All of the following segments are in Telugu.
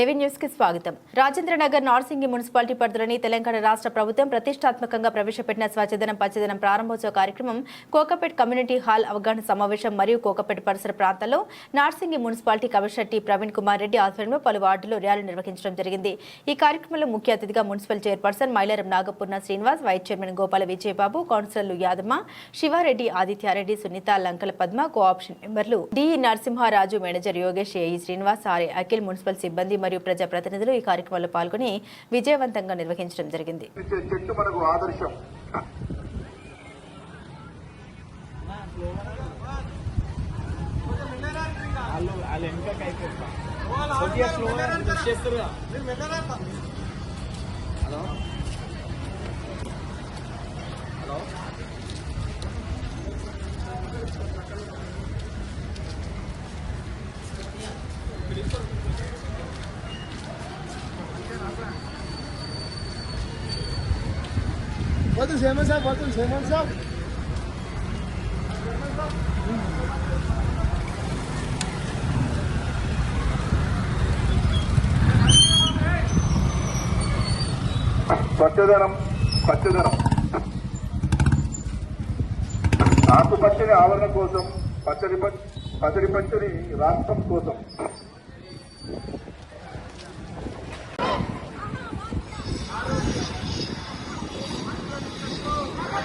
ఏవీ న్యూస్కి స్వాగతం. రాజేంద్రనగర్ నార్సింగి మున్సిపాలిటీ పరిధిలోని తెలంగాణ రాష్ట్ర ప్రభుత్వం ప్రతిష్టాత్మకంగా ప్రవేశపెట్టిన స్వచ్ఛదనం పచ్చదనం ప్రారంభోత్సవ కార్యక్రమం కోకపేట్ కమ్యూనిటీ హాల్ అవగాహన సమావేశం మరియు కోకపేట్ పరిసర ప్రాంతాల్లో Narsingi municipality commissioner T. Praveen Kumar Reddy ఆధ్వర్యంలో పలు వార్డుల్లో ర్యాలీ నిర్వహించడం జరిగింది. ఈ కార్యక్రమంలో ముఖ్య అతిథిగా municipal chairperson Mylaram Nagapurna Srinivas vice chairman Gopala Vijayababu కౌన్సిలర్లు యాదమ్మ శివారెడ్డి ఆదిత్యారెడ్డి సునీత లంకల పద్మ కోఆప్షన్ మెంబర్లు D. Narasimharaju manager Yogesh AE Srinivas RA Akhil municipal సిబ్బంది మరియు ప్రజాప్రతినిధులు ఈ కార్యక్రమంలో పాల్గొని విజయవంతంగా నిర్వహించడం జరిగింది. ఇచ్చే చెట్టు మనకు ఆదర్శం. వాళ్ళు Botun Seyman sir botun Seyman sir స్వచ్ఛదనం పచ్చదనం ఆకుపచ్చని ఆవరణ కోసం పచ్చడి ప- పచ్చడి పచ్చని రాష్ట్రం కోసం.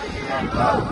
Let's go!